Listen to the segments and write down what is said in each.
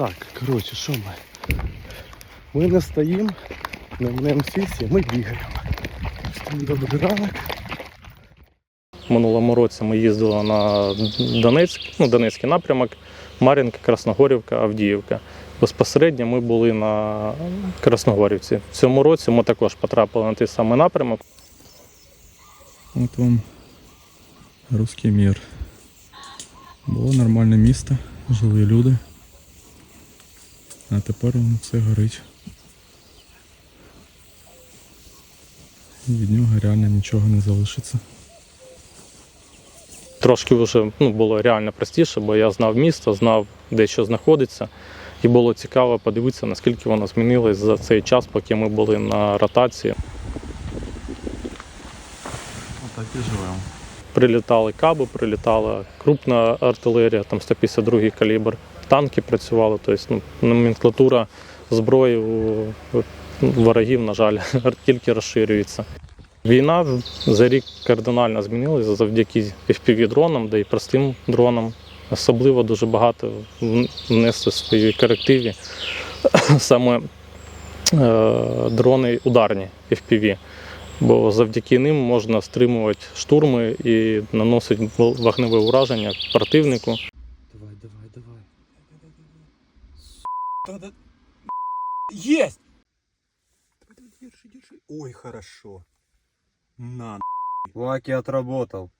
Так, коротше, що ми? Ми не стоїмо, не мнемо сісі, ми бігаємо. Добрий ранок. Минулому році ми їздили на Донецьк, ну, Донецький напрямок, Мар'їнка, Красногорівка, Авдіївка. Безпосередньо ми були на Красногорівці. В цьому році ми також потрапили на той самий напрямок. От вам русський мір. Було нормальне місто, жили люди. А тепер воно все горить. І від нього реально нічого не залишиться. Трошки вже ну, було реально простіше, бо я знав місто, знав, де що знаходиться. І було цікаво подивитися, наскільки воно змінилось за цей час, поки ми були на ротації. Отак і живемо. Прилітали каби, прилітала крупна артилерія, там 152 калібр, танки працювали, тобто ну, номенклатура зброї у ворогів, на жаль, тільки розширюється. Війна за рік кардинально змінилася завдяки FPV-дронам, да і простим дронам. Особливо дуже багато внесли свої корективи саме е, дрони ударні FPV бо завдяки ним можна стримувати штурми і наносити вогневе ураження противнику. Давай, давай, давай. Есть! Держи, держи. Ой, хорошо. На. Лаки отработал.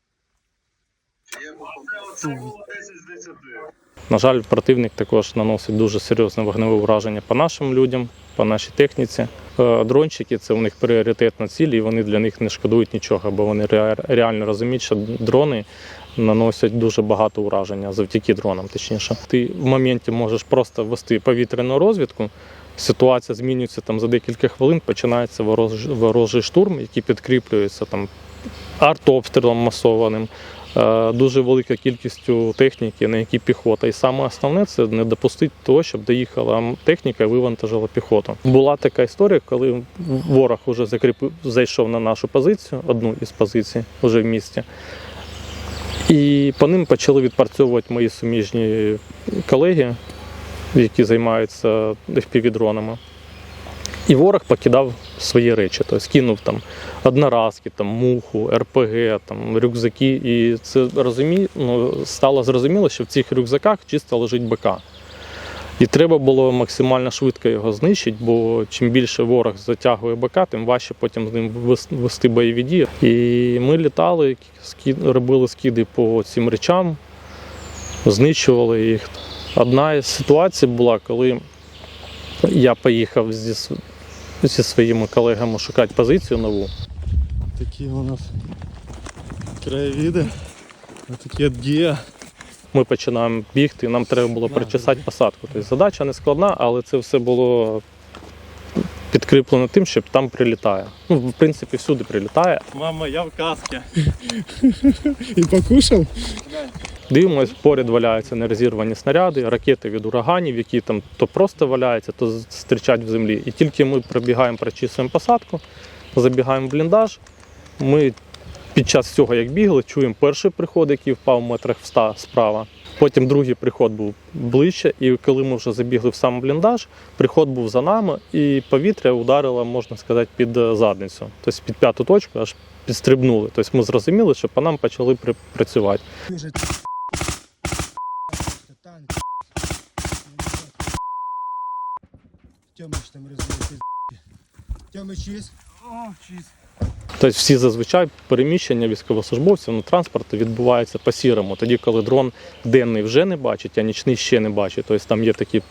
На жаль, противник також наносить дуже серйозне вогневе ураження по нашим людям, по нашій техніці. Е, Дрончики це у них пріоритетна ціль, і вони для них не шкодують нічого, бо вони ре- реально розуміють, що дрони наносять дуже багато ураження завдяки дронам. Точніше, ти в моменті можеш просто вести повітряну розвідку. Ситуація змінюється там за декілька хвилин. Починається ворожий, ворожий штурм, який підкріплюється там артобстрілом масованим, е, дуже велика кількістю техніки, на якій піхота. І саме основне це не допустити того, щоб доїхала техніка і вивантажила піхоту. Була така історія, коли ворог уже закріпив, зайшов на нашу позицію, одну із позицій вже в місті. І по ним почали відпрацьовувати мої суміжні колеги, які займаються FPV-дронами. І ворог покидав свої речі, тобто кинув там одноразки, там, муху, РПГ, там, рюкзаки. І це розумі... ну, стало зрозуміло, що в цих рюкзаках чисто лежить БК. І треба було максимально швидко його знищити, бо чим більше ворог затягує БК, тим важче потім з ним вести бойові дії. І ми літали, робили скиди по цим речам, знищували їх. Одна із ситуацій була, коли я поїхав зі, зі своїми колегами шукати позицію нову. Такі у нас краєвіди. Такі дія. Ми починаємо бігти, нам треба було причесати посадку. Тобто задача не складна, але це все було підкріплено тим, що там прилітає. Ну, в принципі, всюди прилітає. Мама, я в каске. І покушав? Дивимось, поряд валяються нерозірвані снаряди, ракети від ураганів, які там то просто валяються, то стрічать в землі. І тільки ми пробігаємо, прочісуємо посадку, забігаємо в бліндаж. Ми під час цього, як бігли, чуємо перший приход, який впав метрах в 100 справа. Потім другий приход був ближче, і коли ми вже забігли в сам бліндаж, приход був за нами, і повітря ударило, можна сказати, під е, задницю, тобто під п'яту точку, аж підстрибнули. Тобто ми зрозуміли, що по нам почали при- працювати. танк. Тёмыч там разве Тёмыч есть? О, чиз. Тобто всі зазвичай переміщення військовослужбовців на транспорті відбуваються по сірому. Тоді, коли дрон денний вже не бачить, а нічний ще не бачить. Тобто там є такий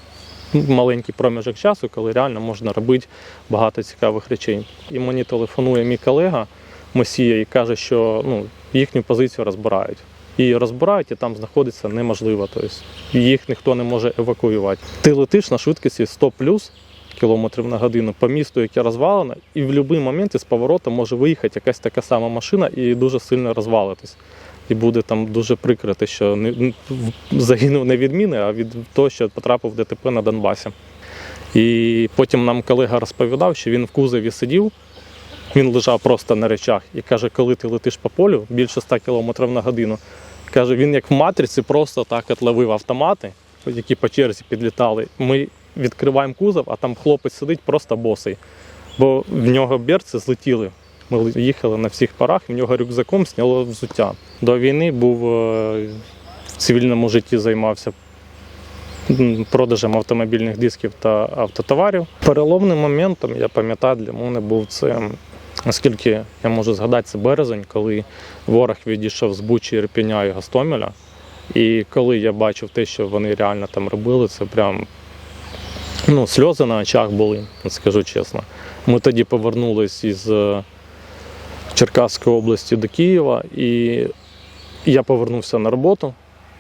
маленький проміжок часу, коли реально можна робити багато цікавих речей. І мені телефонує мій колега Мосія і каже, що ну, їхню позицію розбирають. І розбирають, і там знаходиться неможливо. Тобто їх ніхто не може евакуювати. Ти летиш на швидкості 100 кілометрів на годину по місту, яке розвалене, і в будь-який момент із повороту може виїхати якась така сама машина і дуже сильно розвалитись. І буде там дуже прикро, те, що не загинув не від міни, а від того, що потрапив в ДТП на Донбасі. І потім нам колега розповідав, що він в кузові сидів, він лежав просто на речах і каже, коли ти летиш по полю більше 100 км на годину, каже, він як в матриці просто так от ловив автомати які по черзі підлітали. Ми відкриваємо кузов, а там хлопець сидить просто босий. Бо в нього берці злетіли. Ми їхали на всіх парах, в нього рюкзаком сняло взуття. До війни був е, в цивільному житті займався продажем автомобільних дисків та автотоварів. Переломним моментом, я пам'ятаю, для мене був це, наскільки я можу згадати, це березень, коли ворог відійшов з Бучі, Ірпеня і Гостомеля. І коли я бачив те, що вони реально там робили, це прям ну, сльози на очах були, скажу чесно. Ми тоді повернулись із е, Черкаської області до Києва, і я повернувся на роботу,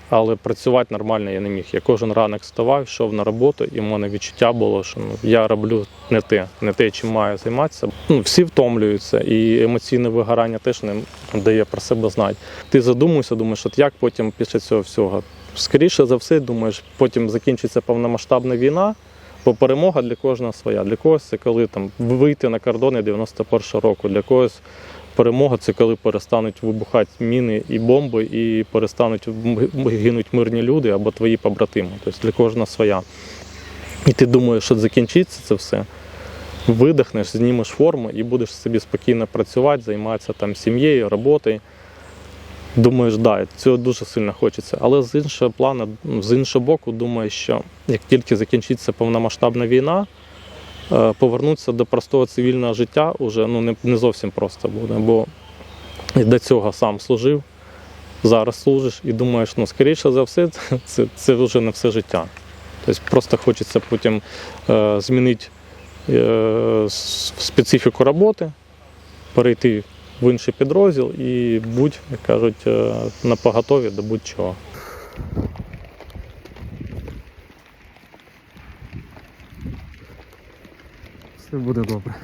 але працювати нормально я не міг. Я кожен ранок вставав, йшов на роботу, і в мене відчуття було, що ну, я роблю не те, не те, чим маю займатися. Ну, всі втомлюються, і емоційне вигорання теж не дає про себе знати. Ти задумуєшся, думаєш, от як потім після цього всього. Скоріше за все, думаєш, потім закінчиться повномасштабна війна, бо перемога для кожного своя. Для когось це коли там вийти на кордони 91-го року, для когось перемога це коли перестануть вибухати міни і бомби, і перестануть гинуть мирні люди або твої побратими. Тобто для кожного своя. І ти думаєш, що закінчиться це все. Видихнеш, знімеш форму і будеш собі спокійно працювати, займатися там сім'єю, роботою. Думаєш, да, цього дуже сильно хочеться. Але з іншого плану, ну, з іншого боку, думаю, що як тільки закінчиться повномасштабна війна, е, повернутися до простого цивільного життя вже ну, не, не зовсім просто буде. Бо до цього сам служив, зараз служиш і думаєш, ну, скоріше за все, це, це вже не все життя. Тобто просто хочеться потім е, змінити е, специфіку роботи, перейти в інший підрозділ і будь, як кажуть, е, на поготові до будь-чого. Все буде добре.